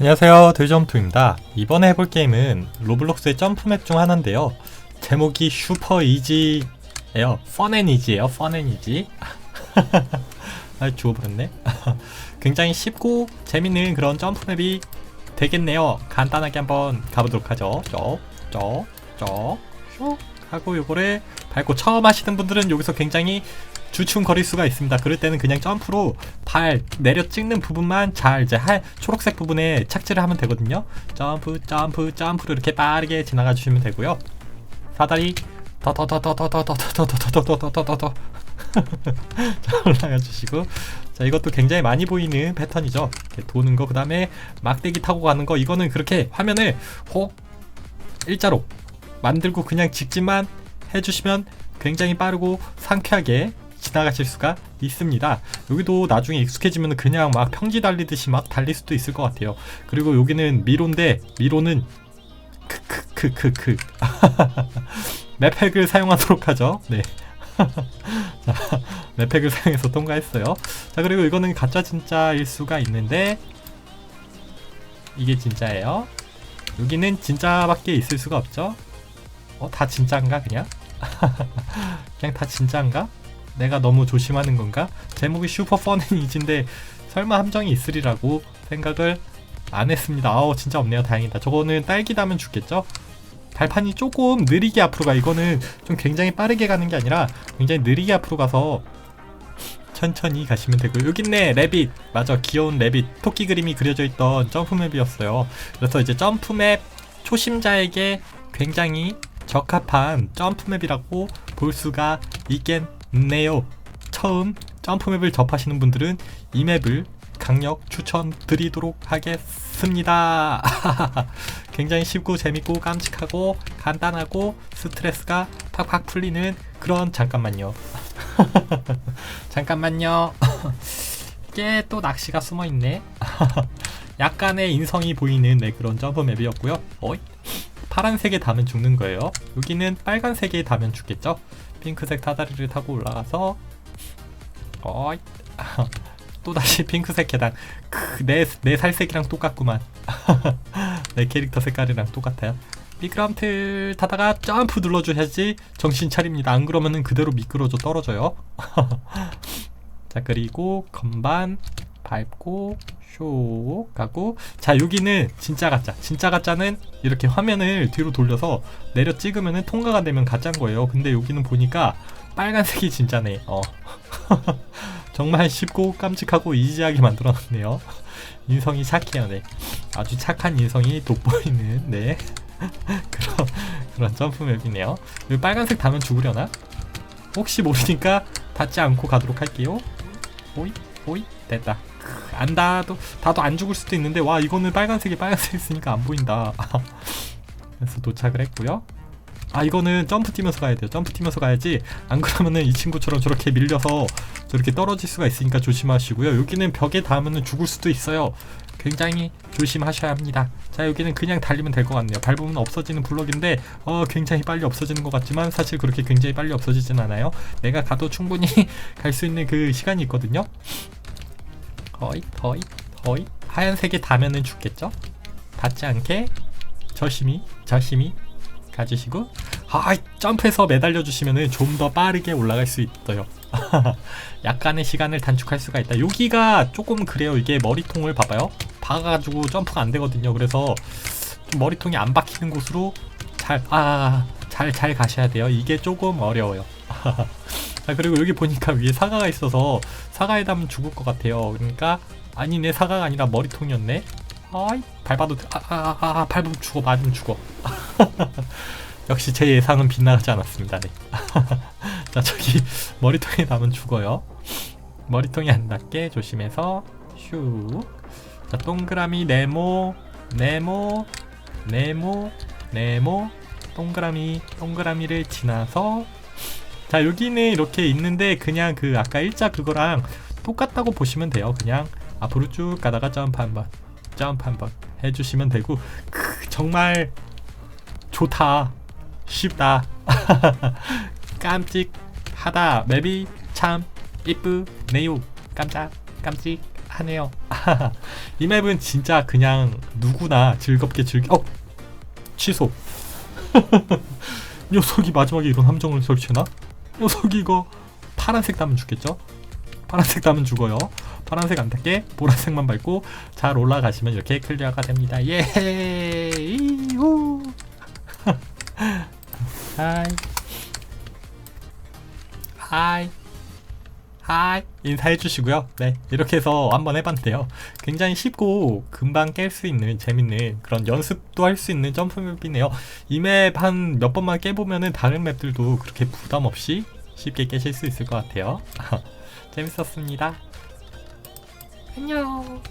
안녕하세요. 돼지점투입니다. 이번에 해볼 게임은 로블록스의 점프맵 중 하나인데요. 제목이 슈퍼 이지예요. 펀앤 이지예요. 펀앤 이지 아 주워버렸네. 굉장히 쉽고 재밌는 그런 점프맵이 되겠네요. 간단하게 한번 가보도록 하죠. 쪽쪽쪽슉 하고 요거를 밟고 처음 하시는 분들은 여기서 굉장히 주춤거릴 수가 있습니다. 그럴 때는 그냥 점프로 발 내려 찍는 부분만 잘 이제 할 초록색 부분에 착지를 하면 되거든요. 점프 점프 점프로 이렇게 빠르게 지나가 주시면 되고요. 사다리 더더더더더더더더더더더더더더 자 올라가 주시고 자 이것도 굉장히 많이 보이는 패턴이죠. 이렇게 도는 거 그다음에 막대기 타고 가는 거 이거는 그렇게 화면을 혹 일자로 만들고 그냥 직진만 해주시면 굉장히 빠르고 상쾌하게 지나가실 수가 있습니다. 여기도 나중에 익숙해지면 그냥 막 평지 달리듯이 막 달릴 수도 있을 것 같아요. 그리고 여기는 미로인데 미로는 크크크크크 맵팩을 사용하도록 하죠. 네. 자, 맵팩을 사용해서 통과했어요. 자 그리고 이거는 가짜 진짜일 수가 있는데 이게 진짜예요. 여기는 진짜밖에 있을 수가 없죠. 어, 다 진짜인가 그냥? 그냥 다 진짜인가? 내가 너무 조심하는 건가? 제목이 슈퍼 펀앤이지인데 설마 함정이 있으리라고 생각을 안 했습니다. 아우 진짜 없네요. 다행이다. 저거는 딸기 다면 죽겠죠? 발판이 조금 느리게 앞으로 가. 이거는 좀 굉장히 빠르게 가는 게 아니라 굉장히 느리게 앞으로 가서 천천히 가시면 되고 여기 있네 레빗 맞아 귀여운 레빗 토끼 그림이 그려져 있던 점프맵이었어요 그래서 이제 점프맵 초심자에게 굉장히 적합한 점프맵이라고 볼 수가 있겠 네요. 처음 점프맵을 접하시는 분들은 이 맵을 강력 추천드리도록 하겠습니다. 굉장히 쉽고 재밌고 깜찍하고 간단하고 스트레스가 팍팍 풀리는 그런 잠깐만요. 잠깐만요. 이게 또 낚시가 숨어 있네. 약간의 인성이 보이는 네, 그런 점프맵이었고요. 어이? 파란색에 닿으면 죽는 거예요. 여기는 빨간색에 닿으면 죽겠죠? 핑크색 사다리를 타고 올라가서 어이 또다시 핑크색 계단. 내, 내 살색이랑 똑같구만. 내 캐릭터 색깔이랑 똑같아요. 미끄럼틀 타다가 점프 눌러줘야지 정신 차립니다. 안 그러면은 그대로 미끄러져 떨어져요. 자 그리고 건반 밟고 쇼 가고 자 여기는 진짜 가짜. 진짜 가짜는 이렇게 화면을 뒤로 돌려서 내려 찍으면은 통과가 되면 가짜인 거예요. 근데 여기는 보니까 빨간색이 진짜네. 어. 정말 쉽고 깜찍하고 이지하게 만들어놨네요. 인성이 착해요 네. 아주 착한 인성이 돋보이는 네. 그런 그런 점프 맵이네요. 여기 빨간색 닿으면 죽으려나? 혹시 모르니까 닿지 않고 가도록 할게요. 오이 오이 됐다 안 닿아도 닿아도 안 죽을 수도 있는데 와 이거는 빨간색이 빨간색 있으니까 안 보인다. 그래서 도착을 했고요. 아 이거는 점프 뛰면서 가야 돼요. 점프 뛰면서 가야지. 안 그러면은 이 친구처럼 저렇게 밀려서 저렇게 떨어질 수가 있으니까 조심하시고요. 여기는 벽에 닿으면 죽을 수도 있어요. 굉장히 조심하셔야 합니다. 자 여기는 그냥 달리면 될 것 같네요. 밟으면 없어지는 블럭인데 어 굉장히 빨리 없어지는 것 같지만 사실 그렇게 굉장히 빨리 없어지진 않아요. 내가 가도 충분히 갈 수 있는 그 시간이 있거든요 거의 거의 거의 하얀색에 닿으면은 죽겠죠? 닿지 않게 조심히 조심히 가주시고 아 점프해서 매달려 주시면은 좀 더 빠르게 올라갈 수 있어요. 약간의 시간을 단축할 수가 있다. 여기가 조금 그래요. 이게 머리통을 봐봐요. 박아가지고 점프가 안 되거든요. 그래서 좀 머리통이 안 박히는 곳으로 잘 아 잘 잘 가셔야 돼요. 이게 조금 어려워요. 아, 그리고 여기 보니까 위에 사과가 있어서 사과에 닿으면 죽을 것 같아요. 그러니까 아니네 사과가 아니라 머리통이었네. 아이 밟아도 돼. 아, 아, 아, 아 밟으면 죽어 맞으면 죽어. 역시 제 예상은 빗나가지 않았습니다. 네. 자 저기 머리통에 닿으면 죽어요. 머리통이 안 닿게 조심해서 슉. 자 동그라미 네모 네모 네모 네모 동그라미 동그라미를 지나서 자 여기는 이렇게 있는데 그냥 그 아까 일자 그거랑 똑같다고 보시면 돼요 그냥 앞으로 쭉 가다가 점프 한번 점프 한번 해주시면 되고 크, 정말 좋다 쉽다 깜찍하다 맵이 참 이쁘네요 깜짝 깜찍 하네요. 이 맵은 진짜 그냥 누구나 즐겁게 즐기. 어 취소. 녀석이 마지막에 이런 함정을 설치나? 녀석이 이거 파란색 담은 죽겠죠? 파란색 담은 죽어요. 파란색 안 닿게 보라색만 밟고 잘 올라가시면 이렇게 클리어가 됩니다. 예! 이후! 하이. 하이. 하이. 인사해 주시고요. 네. 이렇게 해서 한번 해봤는데요. 굉장히 쉽고 금방 깰 수 있는 재밌는 그런 연습도 할 수 있는 점프 맵이네요. 이 맵 한 몇 번만 깨보면은 다른 맵들도 그렇게 부담 없이 쉽게 깨실 수 있을 것 같아요. 재밌었습니다. 안녕.